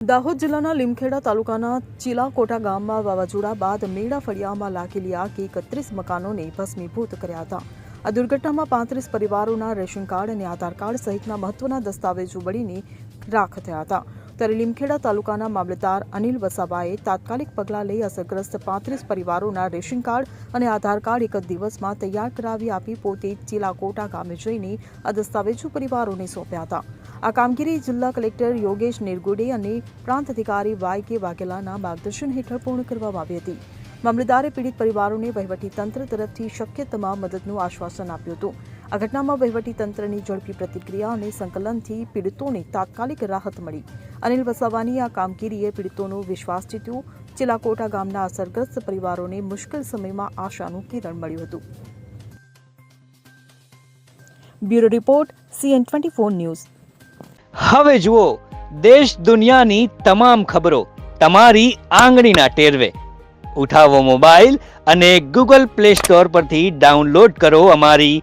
દાહોદ જિલ્લાના લીમખેડા તાલુકાના ચિલાકોટા ગામમાં વાવાઝોડા બાદ મેળા ફળિયામાં લાગેલી આગ એકત્રીસ મકાનોને ભસ્મીભૂત કર્યા હતા. આ દુર્ઘટનામાં પાંત્રીસ પરિવારોના રેશન કાર્ડ અને આધાર કાર્ડ સહિતના મહત્વના દસ્તાવેજો બળીને રાખ થયા હતા. ત્યારે લીમખેડા તાલુકાના મામલતદાર અનિલ વસાવાએ તાત્કાલિક પગલાં લઈ અસરગ્રસ્ત પાંત્રીસ પરિવારોના રેશન કાર્ડ અને આધાર કાર્ડ એક જ દિવસમાં તૈયાર કરાવી આપી પોતે ચીલાકોટા ગામે જઈને આ દસ્તાવેજો પરિવારોને સોંપ્યા હતા. આ કામગીરી જિલ્લા કલેક્ટર યોગેશ નિરગુડે અને પ્રાંત અધિકારી વાય કે વાઘેલાના માર્ગદર્શન હેઠળ પૂર્ણ કરવામાં આવી હતી. મામલતદારે પીડિત પરિવારોને વહીવટી તંત્ર તરફથી શક્ય તમામ મદદનું આશ્વાસન આપ્યું હતું. આ ઘટનામાં તંત્રની ઝડપી પ્રતિક્રિયા અને સંકલનથી પીડિતોને તાત્કાલિક રાહત મળી. અનિલ વસાવાની આ કામગીરીએ પીડિતોનો વિશ્વાસ જીત્યો. ચિલાકોટા ગામના અસરગ્રસ્ત પરિવારોને મુશ્કેલ સમયમાં આશાનું કિરણ મળ્યું હતું. Bureau report, CN twenty four news. હવે જુઓ, દેશ દુનિયાની તમામ ખબરો તમારી આંગળીના ટેરવે. ઉઠાવો મોબાઈલ અને ગૂગલ પ્લે સ્ટોર પરથી ડાઉનલોડ કરો અમારી